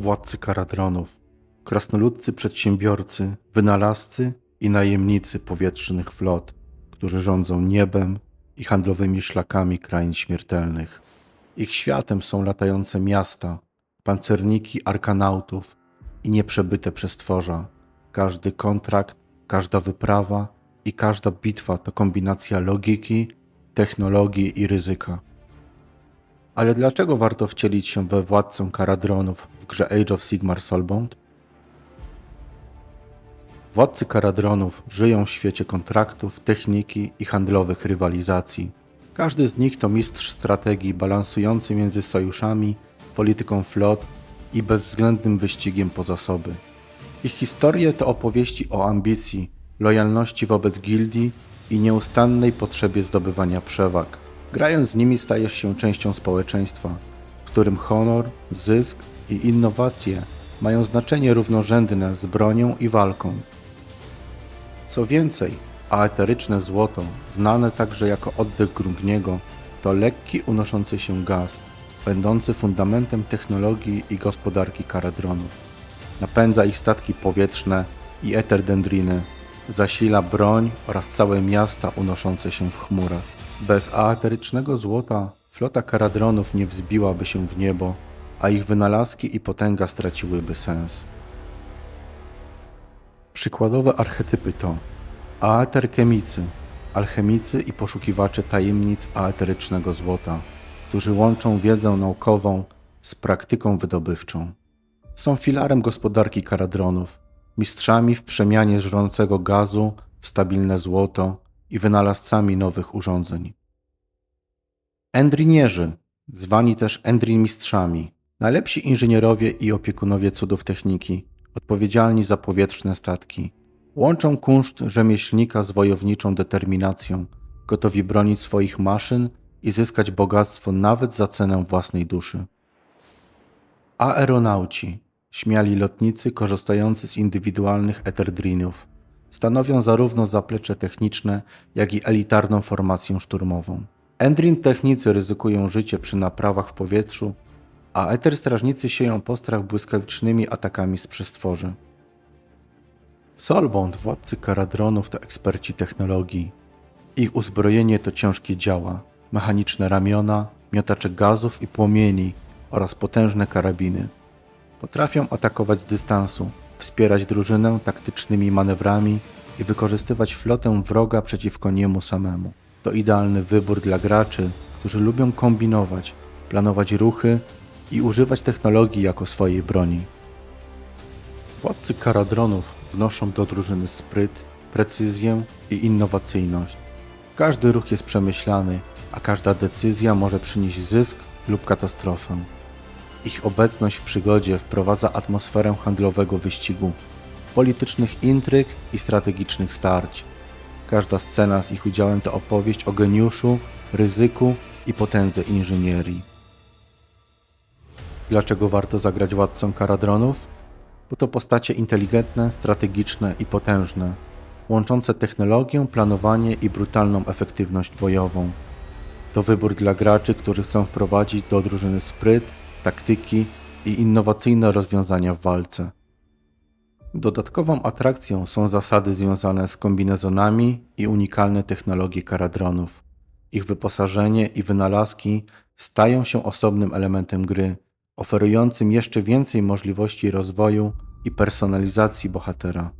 władcy karadronów, krasnoludcy przedsiębiorcy, wynalazcy i najemnicy powietrznych flot, którzy rządzą niebem i handlowymi szlakami krain śmiertelnych. Ich światem są latające miasta, pancerniki arkanautów i nieprzebyte przestworza. Każdy kontrakt, każda wyprawa i każda bitwa to kombinacja logiki, technologii i ryzyka. Ale dlaczego warto wcielić się we władcę Karadronów w grze Age of Sigmar Soulbound? Władcy Karadronów żyją w świecie kontraktów, techniki i handlowych rywalizacji. Każdy z nich to mistrz strategii balansujący między sojuszami, polityką flot i bezwzględnym wyścigiem po zasoby. Ich historie to opowieści o ambicji, lojalności wobec gildii i nieustannej potrzebie zdobywania przewag. Grając z nimi stajesz się częścią społeczeństwa, w którym honor, zysk i innowacje mają znaczenie równorzędne z bronią i walką. Co więcej, aeteryczne złoto, znane także jako oddech Grungniego, to lekki unoszący się gaz, będący fundamentem technologii i gospodarki karadronów. Napędza ich statki powietrzne i eterdendriny, zasila broń oraz całe miasta unoszące się w chmurach. Bez aeterycznego złota flota karadronów nie wzbiłaby się w niebo, a ich wynalazki i potęga straciłyby sens. Przykładowe archetypy to aeterkemicy, alchemicy i poszukiwacze tajemnic aeterycznego złota, którzy łączą wiedzę naukową z praktyką wydobywczą. Są filarem gospodarki karadronów, mistrzami w przemianie żrącego gazu w stabilne złoto i wynalazcami nowych urządzeń. Endrinierzy, zwani też Endrin mistrzami, najlepsi inżynierowie i opiekunowie cudów techniki, odpowiedzialni za powietrzne statki. Łączą kunszt rzemieślnika z wojowniczą determinacją, gotowi bronić swoich maszyn i zyskać bogactwo nawet za cenę własnej duszy. Aeronauci, śmiali lotnicy korzystający z indywidualnych eterdrinów, stanowią zarówno zaplecze techniczne, jak i elitarną formację szturmową. Endrin technicy ryzykują życie przy naprawach w powietrzu, a eter strażnicy sieją postrach błyskawicznymi atakami z przestworzy. W Solbond władcy karadronów to eksperci technologii. Ich uzbrojenie to ciężkie działa, mechaniczne ramiona, miotacze gazów i płomieni oraz potężne karabiny. Potrafią atakować z dystansu, wspierać drużynę taktycznymi manewrami i wykorzystywać flotę wroga przeciwko niemu samemu. To idealny wybór dla graczy, którzy lubią kombinować, planować ruchy i używać technologii jako swojej broni. Władcy karadronów wnoszą do drużyny spryt, precyzję i innowacyjność. Każdy ruch jest przemyślany, a każda decyzja może przynieść zysk lub katastrofę. Ich obecność w przygodzie wprowadza atmosferę handlowego wyścigu, politycznych intryg i strategicznych starć. Każda scena z ich udziałem to opowieść o geniuszu, ryzyku i potędze inżynierii. Dlaczego warto zagrać władcą karadronów? Bo to postacie inteligentne, strategiczne i potężne, łączące technologię, planowanie i brutalną efektywność bojową. To wybór dla graczy, którzy chcą wprowadzić do drużyny spryt, taktyki i innowacyjne rozwiązania w walce. Dodatkową atrakcją są zasady związane z kombinezonami i unikalne technologie karadronów. Ich wyposażenie i wynalazki stają się osobnym elementem gry, oferującym jeszcze więcej możliwości rozwoju i personalizacji bohatera.